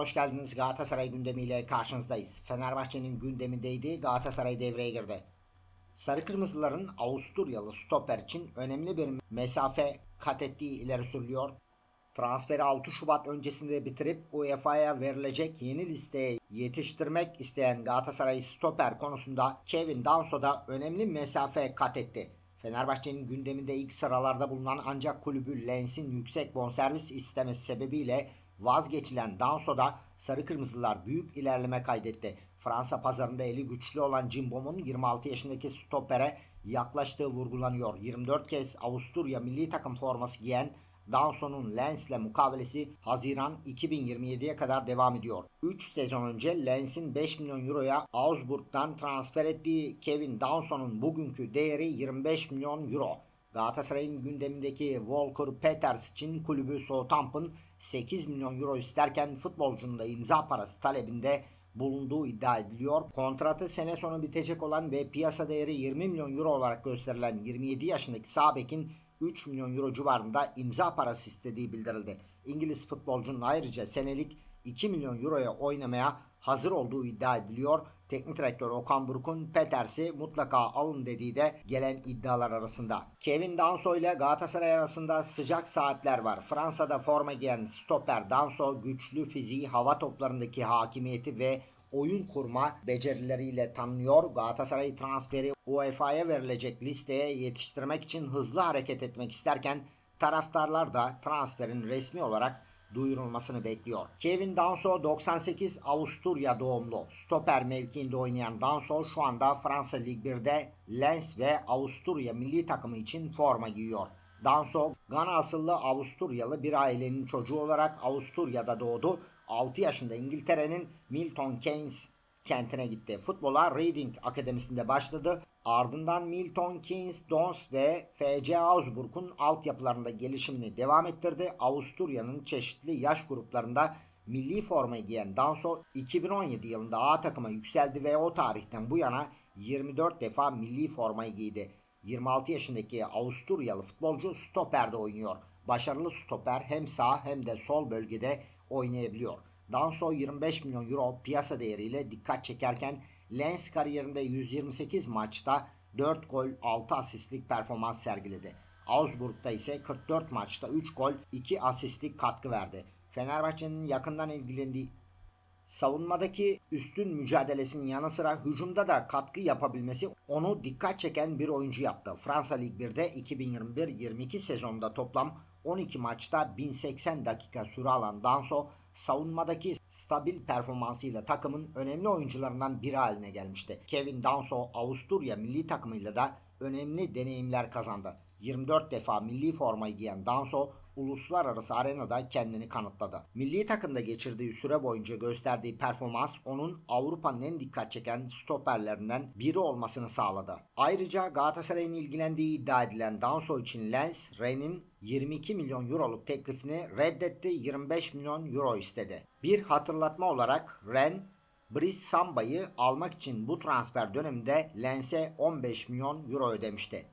hoş geldiniz. Galatasaray gündemiyle karşınızdayız. Fenerbahçe'nin gündemindeydi. Galatasaray devreye girdi. Sarı Kırmızıların Avusturyalı stoper için önemli bir mesafe kat ettiği ileri sürülüyor. Transferi 6 Şubat öncesinde bitirip UEFA'ya verilecek yeni listeye yetiştirmek isteyen Galatasaray stoper konusunda Kevin Danso da önemli mesafe kat etti. Fenerbahçe'nin gündeminde ilk sıralarda bulunan ancak kulübü Lens'in yüksek bonservis istemesi sebebiyle vazgeçilen Danso'da Sarı Kırmızılar büyük ilerleme kaydetti. Fransa pazarında eli güçlü olan Cimbom'un 26 yaşındaki stopere yaklaştığı vurgulanıyor. 24 kez Avusturya milli takım forması giyen Danson'un Lens'le mukavelesi Haziran 2027'ye kadar devam ediyor. 3 sezon önce Lens'in 5 milyon euroya Augsburg'dan transfer ettiği Kevin Danson'un bugünkü değeri 25 milyon euro. Galatasaray'ın gündemindeki Volker Peters için kulübü Southampton 8 milyon euro isterken futbolcunun da imza parası talebinde bulunduğu iddia ediliyor. Kontratı sene sonu bitecek olan ve piyasa değeri 20 milyon euro olarak gösterilen 27 yaşındaki Sabek'in 3 milyon euro civarında imza parası istediği bildirildi. İngiliz futbolcunun ayrıca senelik 2 milyon euroya oynamaya hazır olduğu iddia ediliyor. Teknik direktör Okan Buruk'un Peters'i mutlaka alın dediği de gelen iddialar arasında. Kevin Danso ile Galatasaray arasında sıcak saatler var. Fransa'da forma giyen stoper Danso güçlü fiziği, hava toplarındaki hakimiyeti ve oyun kurma becerileriyle tanınıyor. Galatasaray transferi UEFA'ya verilecek listeye yetiştirmek için hızlı hareket etmek isterken taraftarlar da transferin resmi olarak duyurulmasını bekliyor. Kevin Danso 98 Avusturya doğumlu. Stoper mevkiinde oynayan Danso şu anda Fransa Lig 1'de Lens ve Avusturya milli takımı için forma giyiyor. Danso, Gana asıllı Avusturyalı bir ailenin çocuğu olarak Avusturya'da doğdu. 6 yaşında İngiltere'nin Milton Keynes kentine gitti. Futbola Reading Akademisi'nde başladı. Ardından Milton Keynes Dons ve FC Augsburg'un altyapılarında gelişimini devam ettirdi. Avusturya'nın çeşitli yaş gruplarında milli formayı giyen Danso 2017 yılında A takıma yükseldi ve o tarihten bu yana 24 defa milli formayı giydi. 26 yaşındaki Avusturyalı futbolcu stoperde oynuyor. Başarılı stoper hem sağ hem de sol bölgede oynayabiliyor. Danso 25 milyon euro piyasa değeriyle dikkat çekerken Lens kariyerinde 128 maçta 4 gol 6 asistlik performans sergiledi. Augsburg'da ise 44 maçta 3 gol 2 asistlik katkı verdi. Fenerbahçe'nin yakından ilgilendiği savunmadaki üstün mücadelesinin yanı sıra hücumda da katkı yapabilmesi onu dikkat çeken bir oyuncu yaptı. Fransa Lig 1'de 2021-22 sezonunda toplam 12 maçta 1080 dakika süre alan Danso savunmadaki stabil performansıyla takımın önemli oyuncularından biri haline gelmişti. Kevin Danso Avusturya milli takımıyla da önemli deneyimler kazandı. 24 defa milli formayı giyen Danso uluslararası arenada kendini kanıtladı. Milli takımda geçirdiği süre boyunca gösterdiği performans onun Avrupa'nın en dikkat çeken stoperlerinden biri olmasını sağladı. Ayrıca Galatasaray'ın ilgilendiği iddia edilen Danso için Lens, Rennes'in 22 milyon euroluk teklifini reddetti 25 milyon euro istedi. Bir hatırlatma olarak Ren Brice Samba'yı almak için bu transfer döneminde Lens'e 15 milyon euro ödemişti.